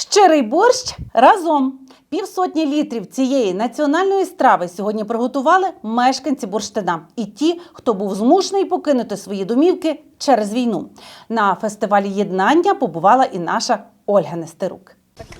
Щирий борщ разом. Півсотні літрів цієї національної страви сьогодні приготували мешканці бурштина і ті, хто був змушений покинути свої домівки через війну. На фестивалі єднання побувала і наша Ольга Нестерук.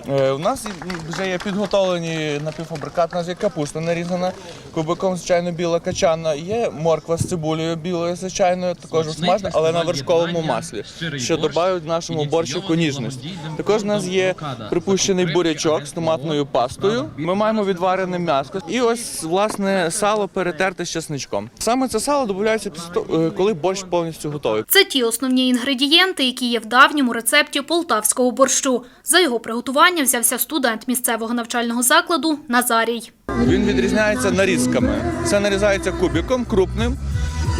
Е, У нас вже є підготовлені напівфабрикат. У нас є капуста нарізана кубиком, звичайно, біла качана. Є морква з цибулею білою, звичайно, також смажена, але на вершковому маслі, що додають нашому борщику ніжність. Також у нас є припущений бурячок з томатною пастою. Ми маємо відварене м'ясо і ось власне сало перетерте з чесничком. Саме це сало додається е, коли борщ повністю готовий. Це ті основні інгредієнти, які є в давньому рецепті полтавського борщу. За його приготування взявся студент місцевого навчального закладу Назарій. Він відрізняється нарізками. Це нарізається кубиком крупним.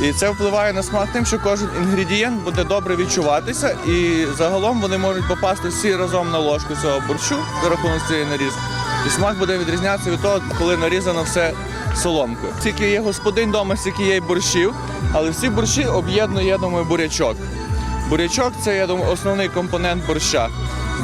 І це впливає на смак тим, що кожен інгредієнт буде добре відчуватися, і загалом вони можуть попасти всі разом на ложку цього борщу за рахунок цієї нарізки. І смак буде відрізнятися від того, коли нарізано все соломкою. Тільки є господин вдома, стільки є й борщів, але всі борщі об'єднує, я думаю, бурячок. Бурячок це, я думаю, основний компонент борща.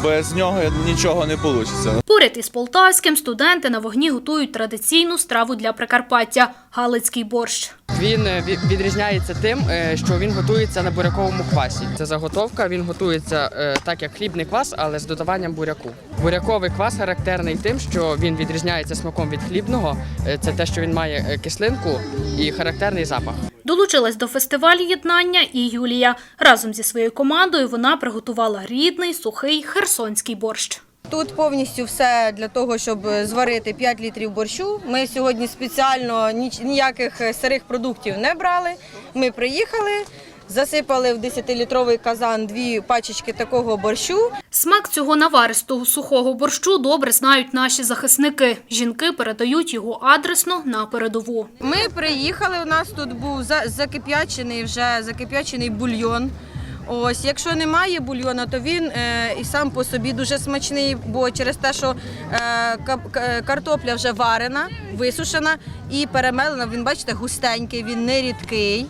Без нього нічого не вийде. Поряд із полтавським студенти на вогні готують традиційну страву для Прикарпаття – галицький борщ. Він е, відрізняється тим, е, що він готується на буряковому квасі. Це заготовка. Він готується е, так, як хлібний квас, але з додаванням буряку. Буряковий квас характерний тим, що він відрізняється смаком від хлібного. Це те, що він має кислинку і характерний запах. Долучилась до фестивалю єднання і Юлія. Разом зі своєю командою вона приготувала рідний, сухий херсонський борщ. Тут повністю все для того, щоб зварити 5 літрів борщу. Ми сьогодні спеціально ніяких е, сирих продуктів не брали. Ми приїхали, засипали в 10-літровий казан дві пачечки такого борщу. Смак цього наваристого сухого борщу добре знають наші захисники. Жінки передають його адресно на передову. Ми приїхали. У нас тут був за- закип'ячений вже закип'ячений бульйон. Ось, якщо немає бульйона, то він е, і сам по собі дуже смачний, бо через те, що е, картопля вже варена, висушена і перемелена, він бачите, густенький, він не рідкий.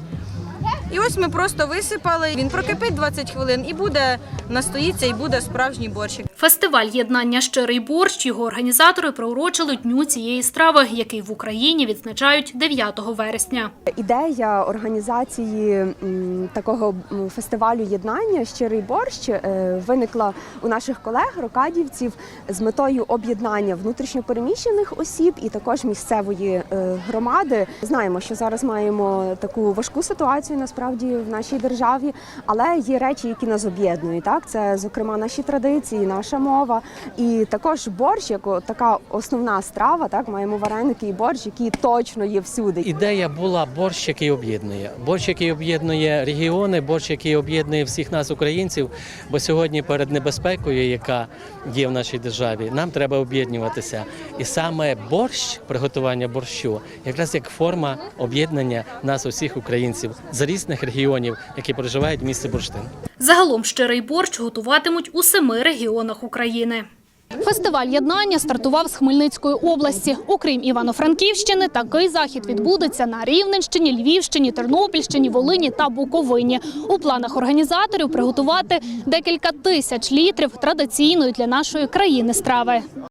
І ось ми просто висипали. Він прокипить 20 хвилин і буде настоїться, і буде справжній борщик. Фестиваль єднання щирий борщ його організатори приурочили дню цієї страви, який в Україні відзначають 9 вересня. Ідея організації такого фестивалю єднання Щирий борщ е, виникла у наших колег рокадівців з метою об'єднання внутрішньопереміщених осіб і також місцевої е, громади. Знаємо, що зараз маємо таку важку ситуацію насправді в нашій державі, але є речі, які нас об'єднують. Так, це зокрема наші традиції, наша мова, і також борщ, як така основна страва. Так, маємо вареники і борщ, які точно є всюди. Ідея була борщ, який об'єднує. Борщ, який об'єднує регіони, борщ, який об'єднує всіх нас, українців. Бо сьогодні перед небезпекою, яка є в нашій державі, нам треба об'єднуватися. І саме борщ, приготування борщу, якраз як форма об'єднання нас, усіх українців з різних регіонів, які проживають в місті Бурштин. Загалом щирий борщ готуватимуть у семи регіонах України. Фестиваль єднання стартував з Хмельницької області. Окрім Івано-Франківщини, такий захід відбудеться на Рівненщині, Львівщині, Тернопільщині, Волині та Буковині. У планах організаторів приготувати декілька тисяч літрів традиційної для нашої країни страви.